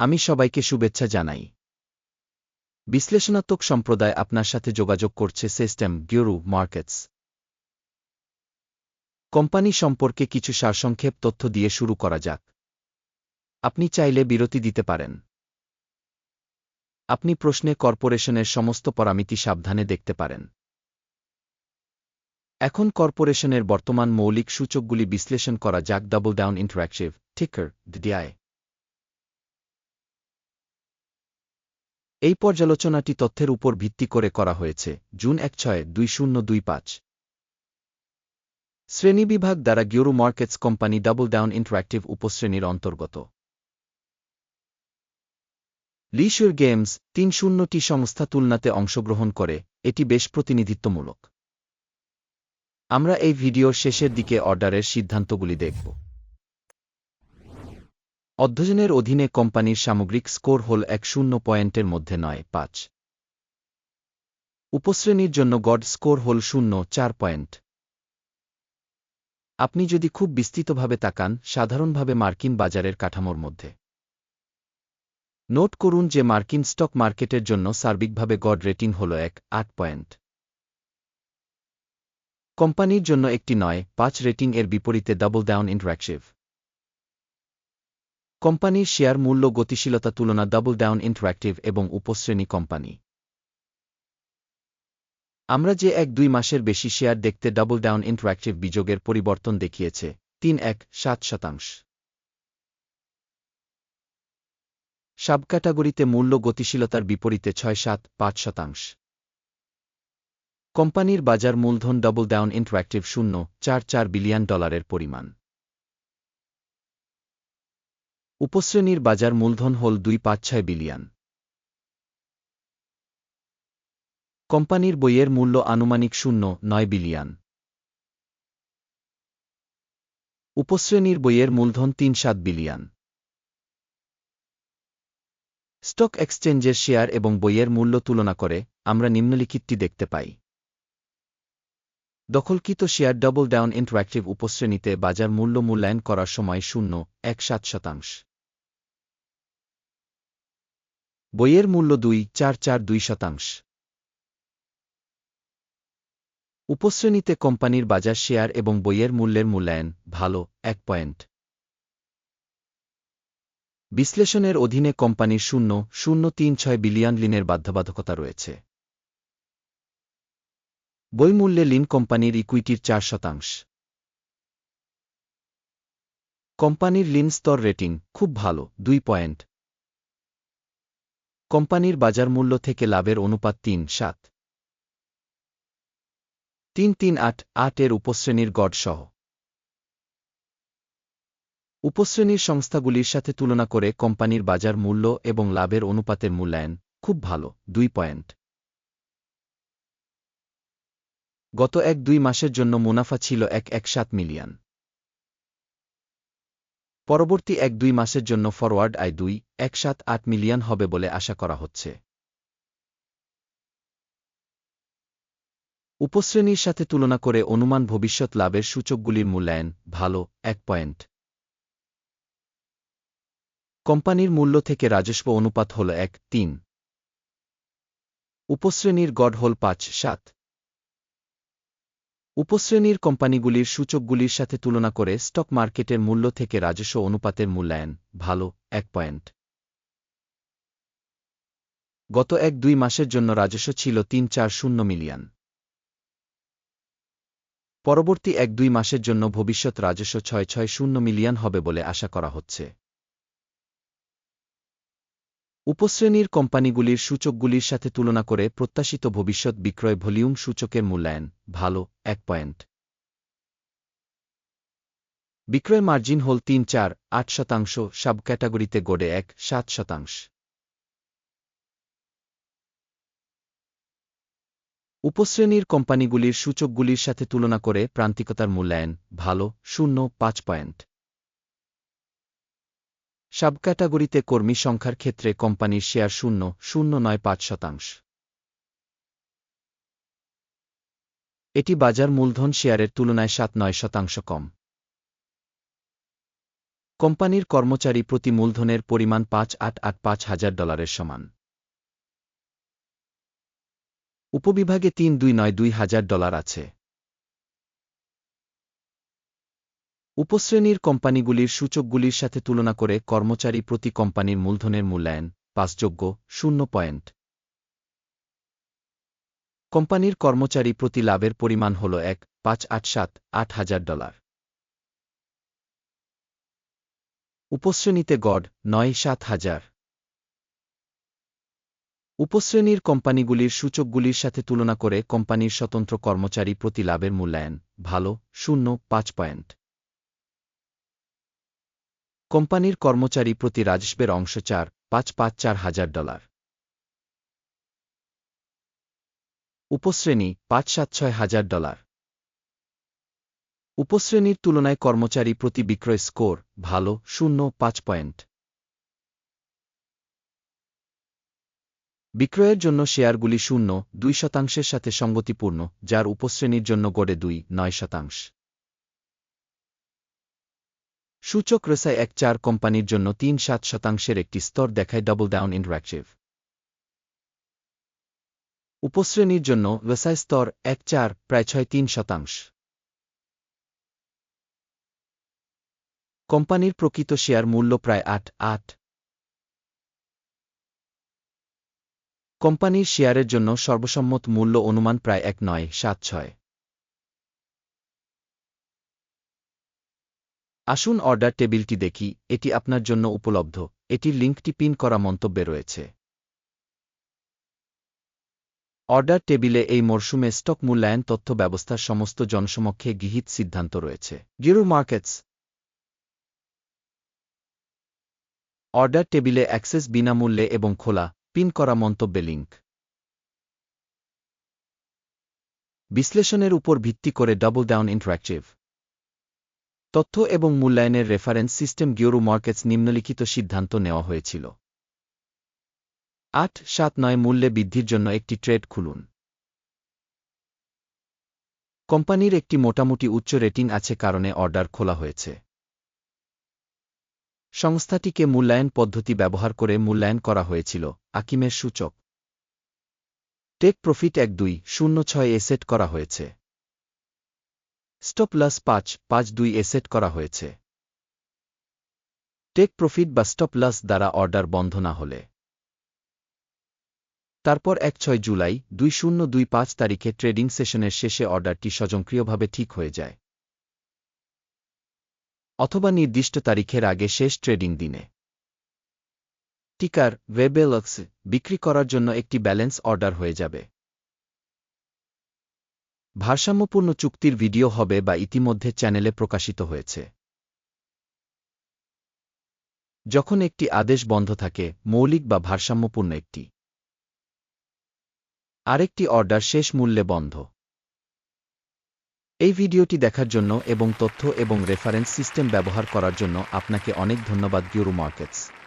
আমি সবাইকে শুভেচ্ছা জানাই। বিশ্লেষণাত্মক সম্প্রদায় আপনার সাথে যোগাযোগ করছে সিস্টেম গিওরু মার্কেটস। কোম্পানি সম্পর্কে কিছু সারসংক্ষেপ তথ্য দিয়ে শুরু করা যাক। আপনি চাইলে বিরতি দিতে পারেন। আপনি প্রশ্নে কর্পোরেশনের সমস্ত পরামিতি সাবধানে দেখতে পারেন। এখন কর্পোরেশনের বর্তমান মৌলিক সূচকগুলি বিশ্লেষণ করা যাক। Double down interactive ticker DI এই পর্যালোচনাটি তথ্যের উপর ভিত্তি করে করা হয়েছে, জুন এক ছয় দুই শূন্য দুই পাঁচ। শ্রেণীবিভাগ দ্বারা গিওরু markets company double down interactive উপশ্রেণীর অন্তর্গত। লিশিওর গেমস তিন শূন্যটি সংস্থা তুলনাতে অংশগ্রহণ করে, এটি বেশ প্রতিনিধিত্বমূলক। আমরা এই ভিডিওর শেষের দিকে অর্ডারের সিদ্ধান্তগুলি দেখব। অধ্যয়নের অধীনে কোম্পানির সামগ্রিক স্কোর হল এক শূন্য পয়েন্টের মধ্যে নয়, পাঁচ। উপশ্রেণীর জন্য গড স্কোর হল শূন্য, চার পয়েন্ট। আপনি যদি খুব বিস্তৃতভাবে তাকান, সাধারণভাবে মার্কিন বাজারের কাঠামোর মধ্যে। নোট করুন যে মার্কিন স্টক মার্কেটের জন্য সার্বিকভাবে গড রেটিং হল এক, আট পয়েন্ট। কোম্পানির জন্য একটি নয়, পাঁচ রেটিং এর বিপরীতে ডাবল ডাউন ইন্টারাক্টিভ কোম্পানির শেয়ার মূল্য গতিশীলতা তুলনা ডাবল ডাউন ইন্টারাক্টিভ এবং উপশ্রেণী কোম্পানি। আমরা যে এক দুই মাসের বেশি শেয়ার দেখতে ডাবল ডাউন ইন্টারাক্টিভ বিযোগের পরিবর্তন দেখিয়েছে, তিন এক সাত শতাংশ। সাব ক্যাটাগরিতে মূল্য গতিশীলতার বিপরীতে ছয় সাত পাঁচ শতাংশ। কোম্পানির বাজার মূলধন ডাবল ডাউন ইন্টারাক্টিভ শূন্য, চার চার বিলিয়ন ডলারের পরিমাণ। উপশ্রেণীর বাজার মূলধন হল দুই পাঁচ ছয় বিলিয়ন। কোম্পানির বইয়ের মূল্য আনুমানিক শূন্য, নয় বিলিয়ন। উপশ্রেণীর বইয়ের মূলধন তিন সাত বিলিয়ন। স্টক এক্সচেঞ্জের শেয়ার এবং বইয়ের মূল্য তুলনা করে আমরা নিম্নলিখিতটি দেখতে পাই। দখলকৃত শেয়ার ডাবল ডাউন ইন্টারাক্টিভ উপশ্রেণীতে বাজার মূল্য মূল্যায়ন করার সময় শূন্য, এক সাত শতাংশ। বইয়ের মূল্য দুই, চার চার, দুই শতাংশ। উপশ্রেণীতে কোম্পানির বাজার শেয়ার এবং বইয়ের মূল্যের মূল্যায়ন, ভালো, এক পয়েন্ট। বিশ্লেষণের অধীনে কোম্পানির শূন্য শূন্য তিন ছয় বিলিয়ন লিনের বাধ্যবাধকতা রয়েছে। বইমূল্যে লিন কোম্পানির ইকুইটির চার শতাংশ। কোম্পানির লিন স্তর রেটিং, খুব ভালো, দুই পয়েন্ট। কোম্পানির বাজার মূল্য থেকে লাভের অনুপাত তিন সাত। তিন তিন আট আট এর উপশ্রেণীর গড় সহ। উপশ্রেণীর সংস্থাগুলির সাথে তুলনা করে কোম্পানির বাজার মূল্য এবং লাভের অনুপাতের মূল্যায়ন খুব ভালো, দুই পয়েন্ট। গত এক দুই মাসের জন্য মুনাফা ছিল এক এক সাত মিলিয়ন। পরবর্তী এক দুই মাসের জন্য ফরওয়ার্ড আয় দুই, এক সাত আট মিলিয়ন হবে বলে আশা করা হচ্ছে। উপশ্রেণীর সাথে তুলনা করে অনুমান ভবিষ্যৎ লাভের সূচকগুলির মূল্যায়ন, ভালো, এক পয়েন্ট। কোম্পানির মূল্য থেকে রাজস্ব অনুপাত হল এক, তিন। উপশ্রেণীর গড় হল পাঁচ, সাত। উপশ্রেণীর কোম্পানিগুলির সূচকগুলির সাথে তুলনা করে স্টক মার্কেটের মূল্য থেকে রাজস্ব অনুপাতের মূল্যায়ন ভালো, এক পয়েন্ট। গত এক দুই মাসের জন্য রাজস্ব ছিল তিন চার শূন্য মিলিয়ন। পরবর্তী এক দুই মাসের জন্য ভবিষ্যৎ রাজস্ব ছয় ছয় শূন্য মিলিয়ন হবে বলে আশা করা হচ্ছে। উপশ্রেণীর কোম্পানিগুলির সূচকগুলির সাথে তুলনা করে প্রত্যাশিত ভবিষ্যৎ বিক্রয় ভলিউম সূচকের মূল্যায়ন ভালো, এক পয়েন্ট। বিক্রয় মার্জিন হল তিন, চার, আট শতাংশ সাব ক্যাটাগরিতে গড়ে এক, সাত শতাংশ। উপশ্রেণীর কোম্পানিগুলির সূচকগুলির সাথে তুলনা করে প্রান্তিকতার মূল্যায়ন ভালো, শূন্য, পাঁচ পয়েন্ট। সাব ক্যাটাগরিতে কর্মী সংখ্যার ক্ষেত্রে কোম্পানির শেয়ার শূন্য শূন্য নয় পাঁচ শতাংশ। এটি বাজার মূলধন শেয়ারের তুলনায় সাত নয় শতাংশ কম। কোম্পানির কর্মচারী প্রতি মূলধনের পরিমাণ পাঁচ আট আট পাঁচ হাজার ডলারের সমান। উপবিভাগে তিন দুই নয় দুই হাজার ডলার আছে। উপশ্রেণীর কোম্পানিগুলির সূচকগুলির সাথে তুলনা করে কর্মচারী প্রতি কোম্পানির মূলধনের মূল্যায়ন পাঁচযোগ্য, শূন্য পয়েন্ট। কোম্পানির কর্মচারী প্রতি লাভের পরিমাণ হল এক, পাঁচ, আট, সাত, আট হাজার ডলার। উপশ্রেণীতে গড়, নয়, সাত হাজার। উপশ্রেণীর কোম্পানিগুলির সূচকগুলির সাথে তুলনা করে কোম্পানির স্বতন্ত্র কর্মচারী প্রতি লাভের মূল্যায়ন ভালো, শূন্য, পাঁচ পয়েন্ট। কোম্পানির কর্মচারী প্রতি রাজস্বের অংশ চার, পাঁচ পাঁচ, চার হাজার ডলার। উপশ্রেণী, পাঁচ, সাত, ছয় হাজার ডলার। উপশ্রেণীর তুলনায় কর্মচারী প্রতি বিক্রয় স্কোর ভালো, শূন্য, পাঁচ পয়েন্ট। বিক্রয়ের জন্য শেয়ারগুলি শূন্য, দুই শতাংশের সাথে সঙ্গতিপূর্ণ, যার উপশ্রেণীর জন্য গড়ে দুই, নয় শতাংশ। সূচক রেসায় এক চার কোম্পানির জন্য তিন সাত শতাংশের একটি স্তর দেখায় ডবল ডাউন ইন্টারাক্টিভ উপশ্রেণীর জন্য রেসায় স্তর এক চার, প্রায় ছয় তিন শতাংশ। কোম্পানির প্রকৃত শেয়ার মূল্য প্রায় আট আট। কোম্পানির শেয়ারের জন্য সর্বসম্মত মূল্য অনুমান প্রায় এক নয়, সাত ছয়। আসুন অর্ডার টেবিলটি দেখি, এটি আপনার জন্য উপলব্ধ। এটির লিঙ্কটি পিন করা মন্তব্যে রয়েছে। অর্ডার টেবিলে এই মরশুমে স্টক মূল্যায়ন, তথ্য ব্যবস্থার সমস্ত জনসমক্ষে গৃহীত সিদ্ধান্ত রয়েছে। গিরু মার্কেটস অর্ডার টেবিলে অ্যাক্সেস বিনামূল্যে এবং খোলা পিন করা মন্তব্যে লিঙ্ক বিশ্লেষণের উপর ভিত্তি করে ডাবল ডাউন ইন্টারাক্টিভ তথ্য এবং মূল্যায়নের রেফারেন্স সিস্টেম গিওরু মার্কেটস নিম্নলিখিত সিদ্ধান্ত নেওয়া হয়েছিল। আট সাত নয় মূল্যে বৃদ্ধির জন্য একটি ট্রেড খুলুন। কোম্পানির একটি মোটামুটি উচ্চ রেটিং আছে কারণে অর্ডার খোলা হয়েছে। সংস্থাটিকে মূল্যায়ন পদ্ধতি ব্যবহার করে মূল্যায়ন করা হয়েছিল, আকিমের সূচক। টেক প্রফিট এক দুই, শূন্য ছয় এ সেট করা হয়েছে। স্টপ লস পাঁচ পাঁচ দুই এ সেট করা হয়েছে। টেক প্রফিট বা স্টপ লস দ্বারা অর্ডার বন্ধ না হলে। তারপর এক ছয় জুলাই দুই শূন্য দুই পাঁচ তারিখে ট্রেডিং সেশনের শেষে অর্ডারটি স্বয়ংক্রিয়ভাবে ঠিক হয়ে যায়। অথবা নির্দিষ্ট তারিখের আগে শেষ ট্রেডিং দিনে। টিকার ওয়েবেলক্স বিক্রি করার জন্য একটি ব্যালেন্স অর্ডার হয়ে যাবে। ভারসাম্যপূর্ণ চুক্তির ভিডিও হবে বা ইতিমধ্যে চ্যানেলে প্রকাশিত হয়েছে। যখন একটি আদেশ বন্ধ থাকে, মৌলিক বা ভারসাম্যপূর্ণ একটি। আরেকটি অর্ডার শেষ মূল্যে বন্ধ। এই ভিডিওটি দেখার জন্য এবং তথ্য এবং রেফারেন্স সিস্টেম ব্যবহার করার জন্য আপনাকে অনেক ধন্যবাদ গিউরু মার্কেটস।